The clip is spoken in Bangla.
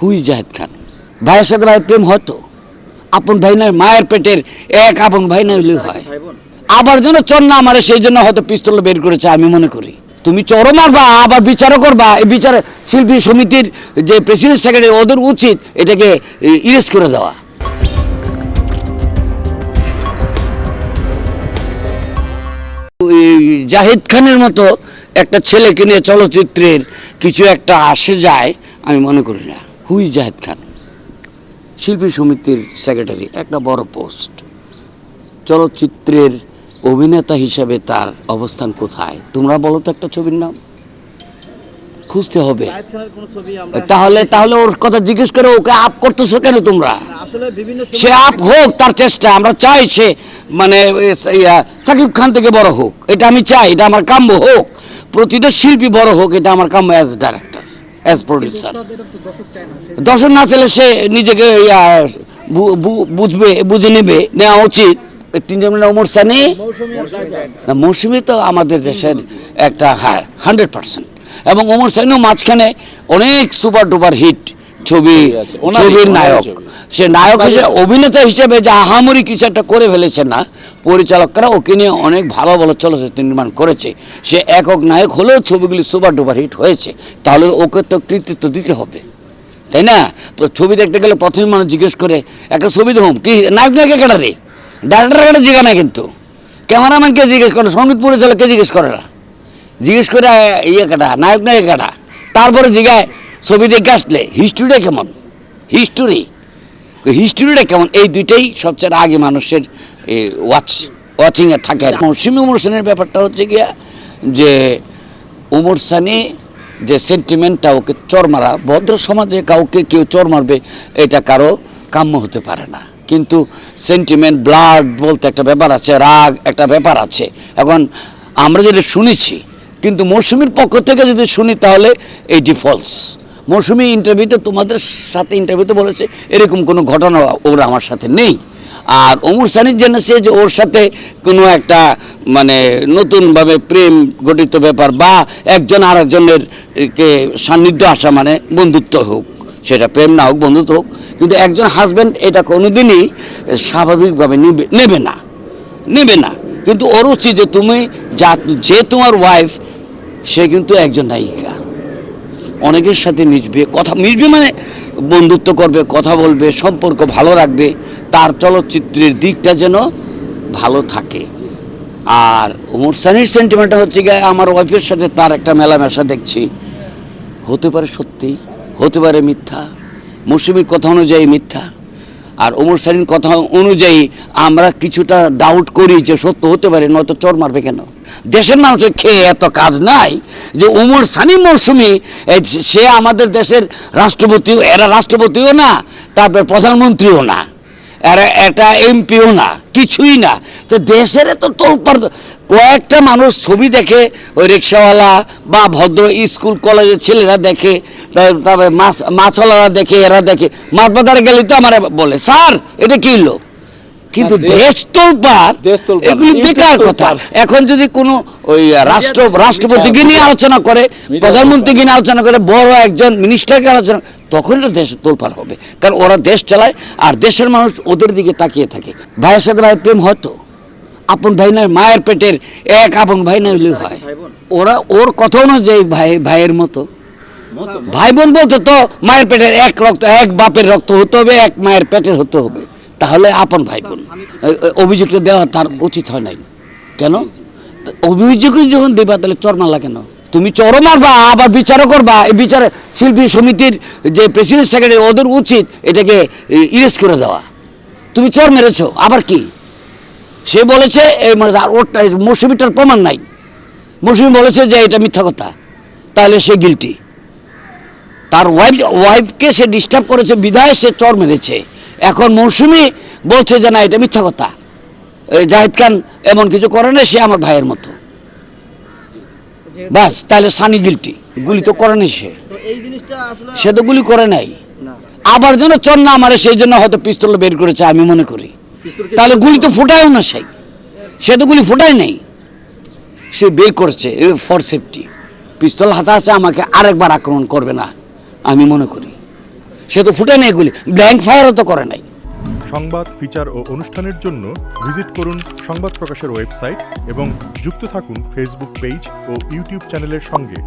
হুই জাহেদ খান। ভাইয়ের সাথে ভাই প্রেম হতো। আপন ভাই নয় মায়ের পেটের এক আপন ভাই না হইলেই হয়। আবার যেন চর না মারে, সেই জন্য হয়তো পিস্তল বের করেছে, আমি মনে করি। তুমি চরও মারবা, আবার বিচারও করবা। এই বিচার শিল্পী সমিতির যে প্রেসিডেন্ট সেক্রেটারি, ওদের উচিত এটাকে ইরেজ করে দেওয়া। জাহিদ খানের মতো একটা ছেলেকে নিয়ে চলচ্চিত্রের কিছু একটা আসে যায়, আমি মনে করি না। হুই জাহেদ খান শিল্পী সমিতির সেক্রেটারি একটা বড় পোস্ট। চলচ্চিত্রের অভিনেতা হিসেবে তার অবস্থান কোথায়? তোমরা বলো তো একটা ছবির নাম। খুঁজতে হবে। তাহলে তাহলে ওর কথা জিজ্ঞেস করে ওকে আপ করতেছো কেন তোমরা? সে আপ হোক তার চেষ্টা আমরা চাই সে মানে সাকিব খান থেকে বড় হোক। এটা আমি চাই এটা আমার কাম্য হোক। প্রতিটা শিল্পী বড় হোক এটা আমার কাম্য অ্যাজ ডাইরেক্টর অ্যাজ প্রডিউসার দর্শক না চাইলে সে নিজেকে ইয়া, বুঝবে বুঝে নেবে নেওয়া উচিত। তিনজন ওমর সানি। মৌসুমি তো আমাদের দেশের একটা হ্যাঁ হান্ড্রেড পার্সেন্ট এবং ওমর সানিও মাঝখানে অনেক সুপার ডুপার হিট ছবি ছবির নায়ক। সে নায়ক হিসেবে অভিনেতা হিসেবে যে আহামরি কিছু একটা করে ফেলেছে না পরিচালকরা ওকে নিয়ে অনেক ভালো ভালো চলচ্চিত্র নির্মাণ করেছে। সে একক নায়ক হলেও ছবিগুলি সুপার ডুপার হিট হয়েছে তাহলে ওকে তো কৃতিত্ব দিতে হবে তাই না? তো ছবি দেখতে গেলে প্রথমে মানুষ জিজ্ঞেস করে একটা ছবি দেখুন কি নায়ক নায়িকা কেটা রে? ডাইরেক্টর কেটে জিজ্ঞাসা না কিন্তু? ক্যামেরাম্যানকে জিজ্ঞেস করে সংগীত পরিচালককে জিজ্ঞেস করে না। জিজ্ঞেস করে ইয়ে কাটা নায়ক নায়ক কাটা তারপরে জিগায় ছবি দেখে আসলে হিস্ট্রিটা কেমন? হিস্টোরি হিস্টোরিটা কেমন? এই দুইটাই সবচেয়ে আগে মানুষের ওয়াচ ওয়াচিংয়ে থাকে কি। উমর সানের ব্যাপারটা হচ্ছে গিয়া যে, উমর সানি যে সেন্টিমেন্টটা ওকে চর মারা, ভদ্র সমাজে কাউকে কেউ চর মারবে, এটা কারও কাম্য হতে পারে না। কিন্তু সেন্টিমেন্ট ব্লাড বলতে একটা ব্যাপার আছে, রাগ একটা ব্যাপার আছে। এখন আমরা যেটা শুনেছি, কিন্তু মৌসুমীর পক্ষ থেকে যদি শুনি তাহলে এটি ফলস মৌসুমী ইন্টারভিউতে তোমাদের সাথে ইন্টারভিউতে বলেছে, এরকম কোনো ঘটনা ওর আমার সাথে নেই। আর অমর সানির জেনেছে যে ওর সাথে কোনো একটা মানে নতুনভাবে প্রেম গঠিত ব্যাপার বা একজন আর একজনের কে সান্নিধ্য আসা মানে বন্ধুত্ব হোক, সেটা প্রেম না হোক, বন্ধুত্ব হোক, কিন্তু একজন হাজব্যান্ড এটা কোনোদিনই স্বাভাবিকভাবে নেবে নেবে না নেবে না। কিন্তু ওর উচিত যে তুমি যা, যে তোমার ওয়াইফ সে কিন্তু একজন নায়িকা। অনেকের সাথে মিশবে, কথা মিশবে মানে বন্ধুত্ব করবে, কথা বলবে, সম্পর্ক ভালো রাখবে, তার চলচ্চিত্রের দিকটা যেন ভালো থাকে। আর ওমর সানির সেন্টিমেন্টটা হচ্ছে গিয়ে আমার ওয়াইফের সাথে তার একটা মেলামেশা দেখছি। হতে পারে সত্যি, হতে পারে মিথ্যা মৌসুমীর কথা অনুযায়ী মিথ্যা। আর ওমর সালিন কথা অনুযায়ী আমরা কিছুটা ডাউট করি যে সত্য হতে পারে, নয়তো চর মারবে কেন? দেশের মানুষের খেয়ে এত কাজ নাই যে উমর সানি মৌসুমি সে আমাদের দেশের রাষ্ট্রপতিও, এরা রাষ্ট্রপতিও না, তারপর প্রধানমন্ত্রীও না। এটা এমপিও না, কিছুই না। তো দেশের তো তোলপার কয়েকটা মানুষ ছবি দেখে, ওই রিক্সাওয়ালা বা ভদ্র স্কুল, কলেজের ছেলেরা দেখে তারপরে মাছ, মাছওয়ালারা দেখে, এরা দেখে, মাছ বাজারে গেলে তো আমার বলে, স্যার, এটা কি হলো কিন্তু দেশ- তোলপার এগুলি বেকার কথা। এখন যদি কোনো ওই রাষ্ট্র রাষ্ট্রপতিকে নিয়ে আলোচনা করে প্রধানমন্ত্রীকে নিয়ে আলোচনা করে বড় একজন মিনিস্টারকে আলোচনা তখন এটা দেশে তোলপার হবে। কারণ ওরা দেশ চালায় আর দেশের মানুষ ওদের দিকে তাকিয়ে থাকে। ভাইয়ের সাথে ভাই প্রেম হতো। আপন ভাই নয় মায়ের পেটের এক আপন ভাই না হইলেই হয়। ওরা ওর কথা অনুযায়ী ভাই ভাইয়ের মতো। ভাই বোন বলতে তো মায়ের পেটের এক রক্ত এক বাপের রক্ত হতে হবে এক মায়ের পেটের হতে হবে। তাহলে আপন ভাই বোন অভিযোগটা দেওয়া তার উচিত হয় নাই। কেন? অভিযোগই যখন দেবা, তাহলে চর মারলা কেন? তুমি চরও মারবা, আবার বিচারও করবা। এই বিচারে শিল্পী সমিতির যে প্রেসিডেন্ট সেক্রেটারি, ওদের উচিত এটাকে ইরেজ করে দেওয়া। তুমি চর মেরেছো, আবার কি? সে বলেছে এই মানে ওরটা মৌসুমিটার প্রমাণ নাই। মৌসুমি বলেছে যে এটা মিথ্যা কথা। তাহলে সে গিলটি তার ওয়াইফ ওয়াইফকে সে ডিস্টার্ব করেছে, বিধায় সে চর মেরেছে। এখন মৌসুমি বলছে যে না এটা মিথ্যা কথা। জাহিদ খান এমন কিছু করে না সে আমার ভাইয়ের মতো। বাস তাহলে সানি গিলটি গুলি তো করে নাই সে। তো সে গুলি করে নাই। আবার যেন চর না মারে সেই জন্য হয়তো পিস্তল বের করেছে আমি মনে করি। তাহলে গুলি তো ফোটায়ও না সেই সে তো গুলি ফোটায় নাই। সে বের করছে ফর সেফটি পিস্তল হাতে আছে আমাকে আরেকবার আক্রমণ করবে না আমি মনে করি। সে তো ফুটে নেই গুলি। ব্ল্যাঙ্ক ফায়ারও তো করে নাই। সংবাদ ফিচার ও অনুষ্ঠানের জন্য ভিজিট করুন সংবাদ প্রকাশের ওয়েবসাইট এবং যুক্ত থাকুন ফেসবুক পেজ ও ইউটিউব চ্যানেলের সঙ্গে।